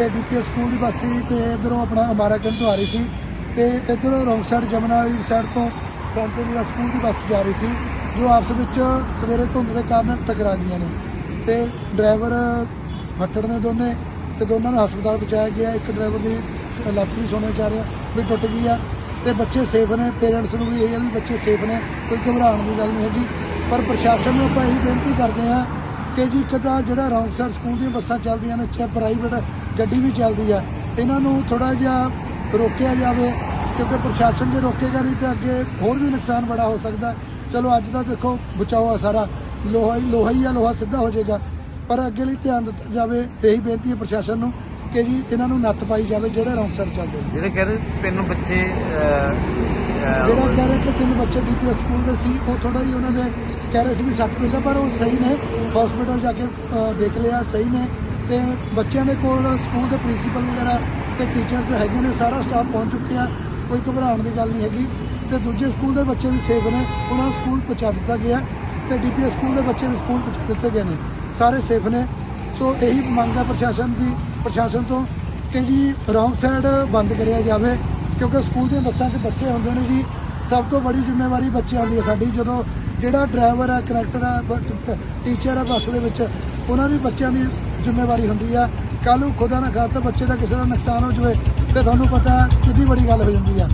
ਇਹ DPS school ਦੀ ਬੱਸ ਸੀ ਤੇ ਇਧਰੋਂ ਆਪਣਾ ਅਮਾਰਾ ਕੈਂਪ ਤੋਂ ਆ ਰਹੀ ਸੀ ਤੇ ਇਧਰੋਂ ਰੌਂਗ ਸਾਈਡ ਜਮਨਾ ਵਾਲੀ ਸਾਈਡ ਤੋਂ ਸੈਂਟਰਲ ਸਕੂਲ ਦੀ ਬੱਸ ਜਾ ਰਹੀ ਸੀ, ਜੋ ਆਪਸ ਵਿੱਚ ਸਵੇਰੇ ਧੁੰਦ ਦੇ ਕਾਰਨ ਟਕਰਾ ਗਈਆਂ ਨੇ ਤੇ ਡਰਾਈਵਰ ਫੱਟੜ ਨੇ ਦੋਨੇ ਤੇ ਦੋਨਾਂ ਨੂੰ ਹਸਪਤਾਲ ਪਹੁੰਚਾਇਆ ਗਿਆ। ਇੱਕ ਡਰਾਈਵਰ ਦੀ ਲੱਤ ਵੀ ਸੁਣਨ ਚ ਆ ਰਿਹਾ ਵੀ ਟੁੱਟ ਗਈ ਆ ਤੇ ਬੱਚੇ ਸੇਫ ਨੇ ਪੇਰੈਂਟਸ ਨੂੰ ਵੀ ਇਹ ਆ ਵੀ ਬੱਚੇ ਸੇਫ ਨੇ, ਕੋਈ ਘਬਰਾਉਣ ਦੀ ਗੱਲ ਨਹੀਂ ਹੈਗੀ। ਪਰ ਪ੍ਰਸ਼ਾਸਨ ਨੂੰ ਆਪਾਂ ਇਹੀ ਬੇਨਤੀ ਕਰਦੇ ਹਾਂ ਕਿ ਜੀ ਇੱਕ ਤਾਂ ਜਿਹੜਾ ਰੌਂਗ ਸਕੂਲ ਦੀਆਂ ਬੱਸਾਂ ਚੱਲਦੀਆਂ ਨੇ ਚਾਹੇ ਪ੍ਰਾਈਵੇਟ ਗੱਡੀ ਵੀ ਚੱਲਦੀ ਆ। ਇਹਨਾਂ ਨੂੰ ਥੋੜਾ ਜਿਹਾ ਰੋਕਿਆ ਜਾਵੇ, ਕਿਉਂਕਿ ਪ੍ਰਸ਼ਾਸਨ ਜੇ ਰੋਕੇਗਾ ਨਹੀਂ ਤੇ ਅੱਗੇ ਹੋਰ ਵੀ ਨੁਕਸਾਨ ਬੜਾ ਹੋ ਸਕਦਾ। ਚਲੋ ਅੱਜ ਦਾ ਦੇਖੋ, ਬਚਾਓ ਆ ਸਾਰਾ। ਲੋਹਾ ਹੀ ਲੋਹਾ ਹੀ ਆ, ਲੋਹਾ ਸਿੱਧਾ ਹੋ ਜਾਏਗਾ। ਪਰ ਅੱਗੇ ਲਈ ਧਿਆਨ ਦਿੱਤਾ ਜਾਵੇ, ਇਹੀ ਬੇਨਤੀ ਹੈ ਪ੍ਰਸ਼ਾਸਨ ਨੂੰ ਕਿ ਜੀ ਇਹਨਾਂ ਨੂੰ ਨੱਥ ਪਾਈ ਜਾਵੇ, ਜਿਹੜੇ ਰੌਂਗ ਚੱਲਦੇ ਨੇ। ਜਿਹੜੇ ਕਹਿੰਦੇ ਤਿੰਨ ਬੱਚੇ ਅਹ, ਅਹ, ਜਿਹੜਾ ਕਹਿ ਰਹੇ ਕਿ ਤਿੰਨ ਬੱਚੇ ਡੀਪੀਐਸ ਸਕੂਲ ਦੇ ਸੀ ਉਹ ਥੋੜਾ ਹੀ ਉਹਨਾਂ ਦੇ ਕਹਿ ਰਹੇ ਸੀ ਵੀ ਸੱਟ ਮਿਲਦਾ ਪਰ ਉਹ ਸਹੀ ਨੇ। ਹਸਪੀਟਲ ਜਾ ਕੇ ਅ, ਦੇਖ ਲਿਆ ਸਹੀ ਨੇ। ਤੇ ਬੱਚਿਆਂ ਦੇ ਕੋਲ ਸਕੂਲ ਦੇ ਪ੍ਰਿੰਸੀਪਲ ਵਗੈਰਾ ਤੇ ਟੀਚਰਸ ਹੈਗੇ ਨੇ ਸਾਰਾ ਸਟਾਫ ਪਹੁੰਚ ਚੁੱਕਿਆ। ਕੋਈ ਘਬਰਾਉਣ ਦੀ ਗੱਲ ਨਹੀਂ ਹੈਗੀ। ਤੇ ਦੂਜੇ ਸਕੂਲ ਦੇ ਬੱਚੇ ਵੀ ਸੇਫ ਨੇ ਉਹਨਾਂ ਨੂੰ ਸਕੂਲ ਪਹੁੰਚਾ ਦਿੱਤਾ ਗਿਆ। ਤੇ ਡੀਪੀਐਸ ਸਕੂਲ ਦੇ ਬੱਚੇ ਵੀ ਸਕੂਲ ਪਹੁੰਚਾ ਦਿੱਤੇ ਗਏ ਨੇ। ਸਾਰੇ ਸੇਫ ਨੇ। ਸੋ ਇਹੀ ਮੰਗ ਹੈ ਪ੍ਰਸ਼ਾਸਨ ਦੀ। ਪ੍ਰਸ਼ਾਸਨ ਤੋਂ ਕਿ ਜੀ ਰੌਂਗ ਸਾਈਡ ਬੰਦ ਕਰਿਆ ਜਾਵੇ ਕਿਉਂਕਿ ਸਕੂਲ ਦੀਆਂ ਬੱਸਾਂ 'ਚ ਬੱਚੇ ਹੁੰਦੇ ਨੇ ਜੀ। ਸਭ ਤੋਂ ਬੜੀ ਜ਼ਿੰਮੇਵਾਰੀ ਬੱਚਿਆਂ ਦੀ ਹੈ ਸਾਡੀ। ਜਦੋਂ ਜਿਹੜਾ ਡਰਾਈਵਰ ਹੈ ਕਨੈਕਟਰ ਹੈ ਟੀਚਰ ਹੈ ਬੱਸ ਦੇ ਵਿੱਚ, ਉਹਨਾਂ ਦੀ ਬੱਚਿਆਂ ਦੀ ਜ਼ਿੰਮੇਵਾਰੀ ਹੁੰਦੀ ਆ ਕੱਲ੍ਹ ਨੂੰ ਖੁਦਾ ਨਾ ਖਾਤਾ ਬੱਚੇ ਦਾ ਕਿਸੇ ਦਾ ਨੁਕਸਾਨ ਹੋ ਜਾਵੇ, ਤੇ ਤੁਹਾਨੂੰ ਪਤਾ ਕਿੰਨੀ ਬੜੀ ਗੱਲ ਹੋ ਜਾਂਦੀ ਆ